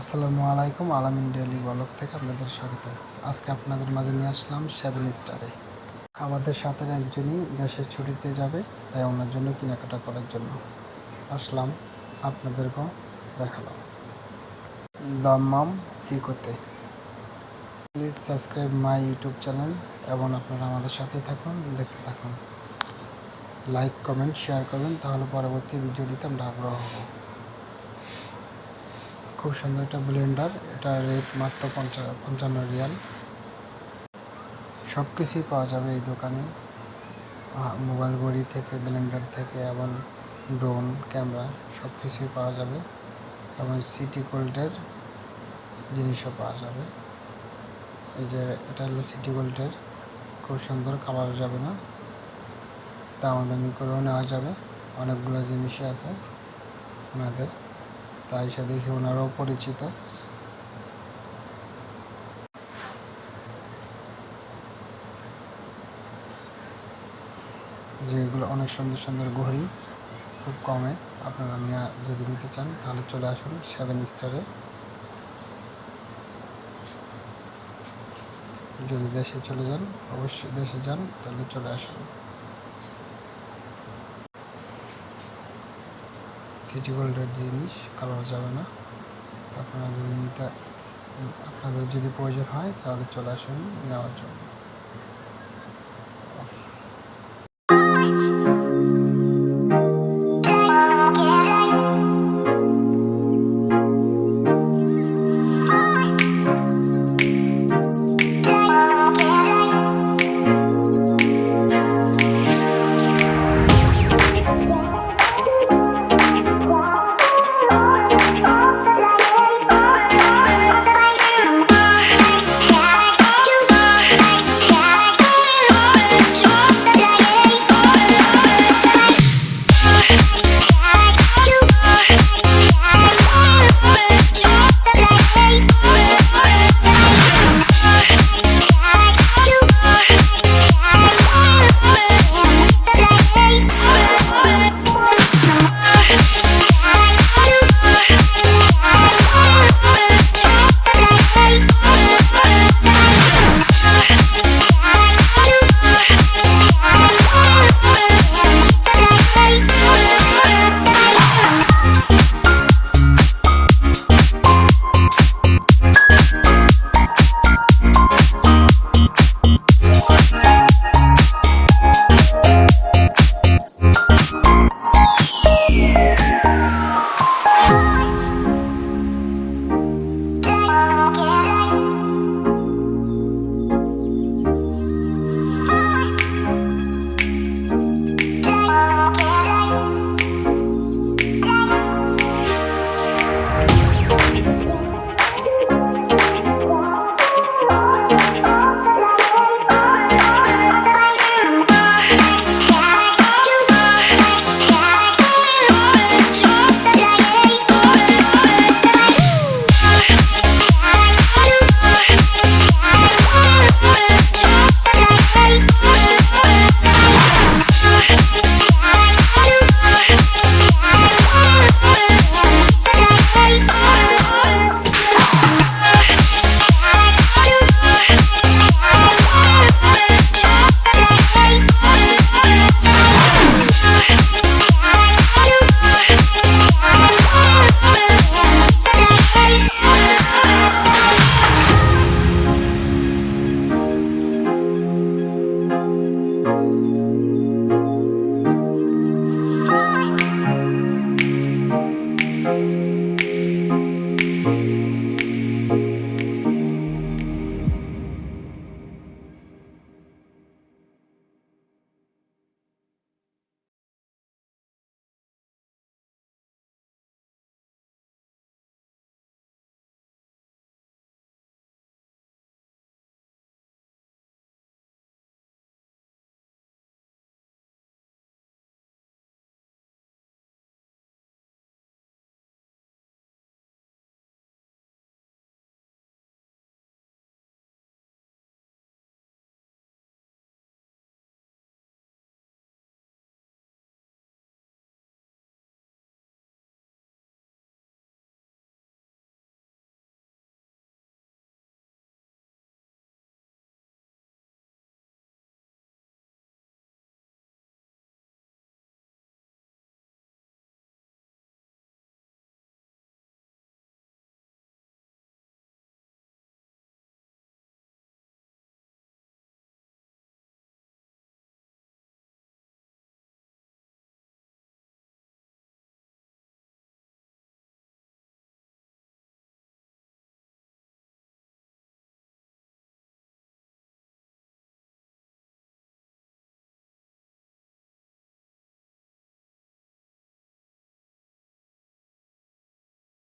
আসসালামু আলাইকুম, আলামিন ডেলি ব্লগ থেকে আপনাদের স্বাগত। আজকে আপনাদের মাঝে নিয়ে আসলাম সেভেন স্টারে। আমাদের সাথে একজনই দেশের ছুটিতে যাবে, তাই ওনার জন্য কেনাকাটা করার জন্য। আসলাম আপনাদেরকেও দেখালাম। Dammam সিকোতে। Please subscribe my YouTube channel এবং আপনারা আমাদের সাথে থাকুন, দেখতে থাকুন। লাইক কমেন্ট শেয়ার করবেন, তাহলে পরবর্তী ভিডিওটিতে আমরা আগ্রহ হব। খুব সুন্দর একটা ব্লেন্ডার এটা রেট মাত্র পঞ্চা- পঞ্চান্ন রিয়াল। সব কিছুই পাওয়া যাবে এই দোকানে। মোবাইল ঘড়ি থেকে ব্লেন্ডার থেকে, এবং ড্রোন ক্যামেরা সব কিছুই পাওয়া যাবে। এবং সিটি গোল্ডের জিনিসও পাওয়া যাবে। এই যে, এটা হলো সিটি গোল্ডের খুব সুন্দর কালার যাবে না। দামাদামি করেও নেওয়া যাবে। অনেকগুলো জিনিসই আছে ওনাদের তাই সে দেখে ওনারাও পরিচিত। যেগুলো অনেক সুন্দর সুন্দর ঘড়ি, খুব কমে। আপনারা নেওয়া যদি নিতে চান, তাহলে চলে আসুন সেভেন স্টারে যদি দেশে চলে যান, অবশ্যই দেশে যান, তাহলে চলে আসুন। সিটি গোল্ডের জিনিস কালার যাবে না। তো আপনারা যদি নিতে আপনাদের যদি প্রয়োজন হয়, তাহলে চলে আসুন, নেওয়ার জন্য।